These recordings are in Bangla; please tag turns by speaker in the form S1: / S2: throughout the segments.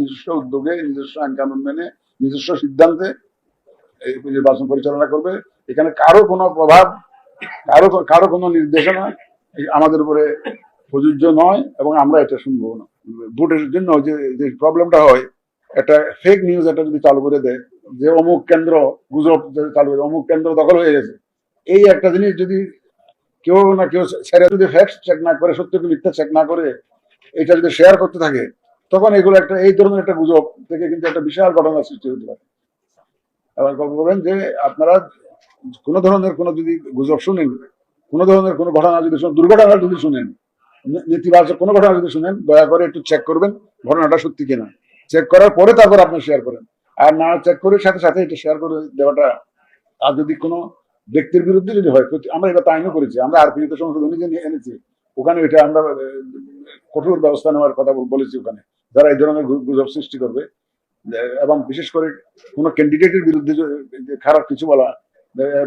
S1: নিজস্ব উদ্যোগে, নিজস্ব আইন কানুন মেনে, নিজস্ব সিদ্ধান্তে নির্বাচন পরিচালনা করবে। এখানে কারও কোনো প্রভাব, কারও কারও কোনো নির্দেশনা আমাদের উপরে প্রযোজ্য নয় এবং আমরা এটা শুনব না। ভোটের জন্য যে প্রবলেমটা হয়, একটা ফেক নিউজ একটা যদি চালু করে দেয়, যে অমুক কেন্দ্র গুজব চালু করে অমুক কেন্দ্র দখল হয়ে গেছে। এই একটা জিনিস যদি কেউ না কেউ ছেড়ে যদি ফ্যাক্ট চেক না করে, সত্যকে মিথ্যা চেক না করে, এটা যদি শেয়ার করতে থাকে তখন এগুলো একটা এই ধরনের একটা গুজব থেকে কিন্তু একটা বিশাল ঘটনা সৃষ্টি হতে পারে। এবার গল্প করবেন যে আপনারা কোনো ধরনের কোনো যদি গুজব শুনেন, কোনো ধরনের কোনো ঘটনা যদি দুর্ঘটনা যদি শুনেন নেতিবাচক কোনো ঘটনা যদি শুনেন, দয়া করে একটু চেক করবেন ঘটনাটা সত্যি কিনা। চেক করার পরে তারপর আপনি শেয়ার করেন। আর না চেক করে সাথে সাথে এটা শেয়ার করে দেওয়াটা, আর যদি কোনো ব্যক্তির বিরুদ্ধে যদি হয় আমরা এটা তো আইনও করেছি। আমরা আর পিতে সংশোধনী যে এনেছি, ওখানে এটা আমরা কঠোর ব্যবস্থা নেওয়ার কথা বল- বলেছি ওখানে। যারা এই ধরনের গুজব সৃষ্টি করবে এবং বিশেষ করে কোনো ক্যান্ডিডেটের বিরুদ্ধে খারাপ কিছু বলা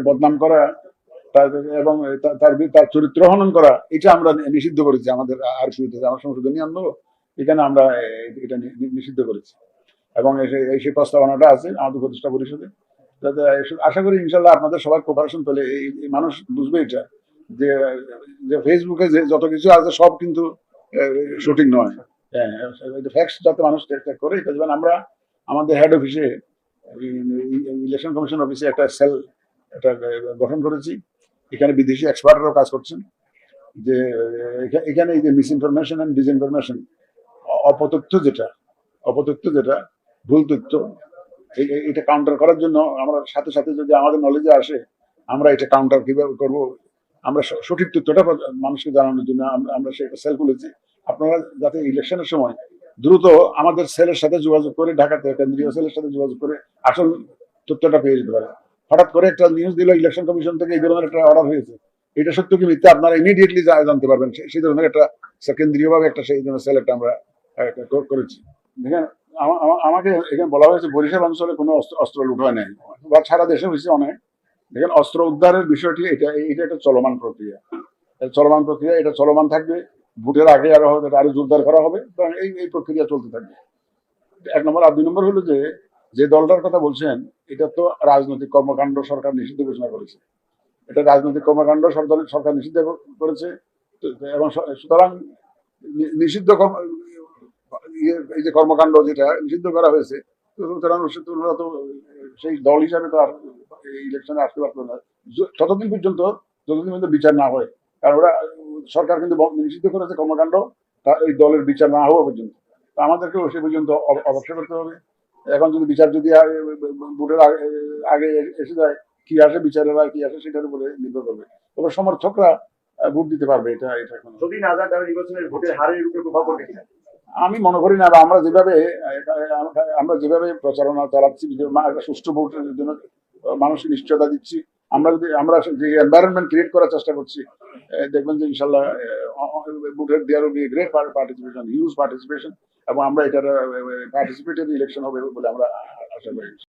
S1: বদনাম করা এবং তার তার চরিত্র হনন করা, এটা আমরা নিষিদ্ধ করেছি আমাদের আর পিতে আমার সংশোধনী আনব, এখানে আমরা এটা নিষিদ্ধ করেছি। এবং এই সেই- প্রস্তাবনাটা আছে, আমাদের প্রতিষ্ঠা পরিষদে। আশা করি ইনশাল্লাহ আপনাদের সবার কোপারেশন পেলে এই মানুষ বুঝবে এটা, যে ফেসবুকে যে, যত কিছু আছে, সব কিন্তু সঠিক নয়। ফ্যাক্টস যাতে মানুষ চেক করে যেমন আমরা, আমাদের হেড অফিসে ইলেকশন কমিশন অফিসে একটা সেল একটা গঠন করেছি। এখানে বিদেশি এক্সপার্টরাও কাজ করছেন। যে এখানে এই যে মিস ইনফরমেশন অ্যান্ড ডিসইনফরমেশন অপতথ্য যেটা অপতথ্য যেটা, ভুল তথ্য এটা কাউন্টার করার জন্য আমরা সাথে সাথে যদি আমাদের নলেজে আসে, আমরা এটা কাউন্টার কীভাবে করব। আমরা সঠিক তথ্যটা মানুষকে জানানোর জন্য আমরা সেটা সেল খুলেছি। আপনারা যাতে ইলেকশনের সময় দ্রুত আমাদের সেলের সাথে যোগাযোগ করে, ঢাকাতে কেন্দ্রীয় সেলের সাথে যোগাযোগ করে আসল তথ্যটা পেয়ে যেতে পারে। হঠাৎ করে একটা নিউজ দিল ইলেকশন কমিশন থেকে এই ধরনের একটা অর্ডার হয়েছে। এটা সত্য কি মিথ্যা? আপনারা ইমিডিয়েটলি জানতে পারবেন সেই ধরনের একটা কেন্দ্রীয়ভাবে একটা সেই ধরনের সেল একটা আমরা করেছি। দেখেন, আমা- আমা- আমাকে এখানে বলা হয়েছে, বরিশাল অঞ্চলে কোনো অস্ত্র অস্ত্র লুট হয় নাই, বা সারা দেশে হয়েছে অনেক। দেখেন, অস্ত্র উদ্ধারের বিষয়টি এটা এটা একটা চলমান প্রক্রিয়া। চলমান প্রক্রিয়া, এটা চলমান থাকবে। ভোটের আগে আরও আরও জোরদার করা হবে এই এই প্রক্রিয়া চলতে থাকবে। এক নম্বর, আর দুই নম্বর হলো যে যে দলটার কথা বলছেন, এটা তো রাজনৈতিক কর্মকাণ্ড সরকার নিষিদ্ধ ঘোষণা করেছে। এটা রাজনৈতিক কর্মকাণ্ড সরকার নিষিদ্ধ করেছে এবং সুতরাং নিষিদ্ধ ইয়ে এই যে কর্মকাণ্ড যেটা নিষিদ্ধ করা হয়েছে সুতরাং ওরা তো সেই দল হিসাবে তো আর ইলেকশনে আসতে পারতো না। ততদিন পর্যন্ত, যতদিন পর্যন্ত বিচার না হয়, কারণ ওরা সরকার কিন্তু নিষিদ্ধ করেছে কর্মকাণ্ড তা এই দলের বিচার না হওয়া পর্যন্ত। তো আমাদেরকেও সে পর্যন্ত অব- অবশ্যই করতে হবে। এখন যদি বিচার যদি ভোটের আগে এসে যায় কি আসে বিচারের কি আসে সেটার উপরে নির্ভর করবে। তবে সমর্থকরা ভোট দিতে পারবে এটা এটা
S2: যদি না যায় তাহলে নির্বাচনের ভোটের হারের উপরে প্রভাব পড়বে কিনা?
S1: আমি মনে করি না বা আমরা যেভাবে আমরা যেভাবে প্রচারণা চালাচ্ছি সুষ্ঠু ভোটের জন্য মানুষকে নিশ্চয়তা দিচ্ছি আমরা যদি, আমরা যে এনভায়রনমেন্ট ক্রিয়েট করার চেষ্টা করছি দেখবেন যে ইনশাল্লাহ হিউজ পার্টিসিপেশন এবং আমরা এটার পার্টিসিপেটরি ইলেকশন হবে বলে আমরা আশা করি।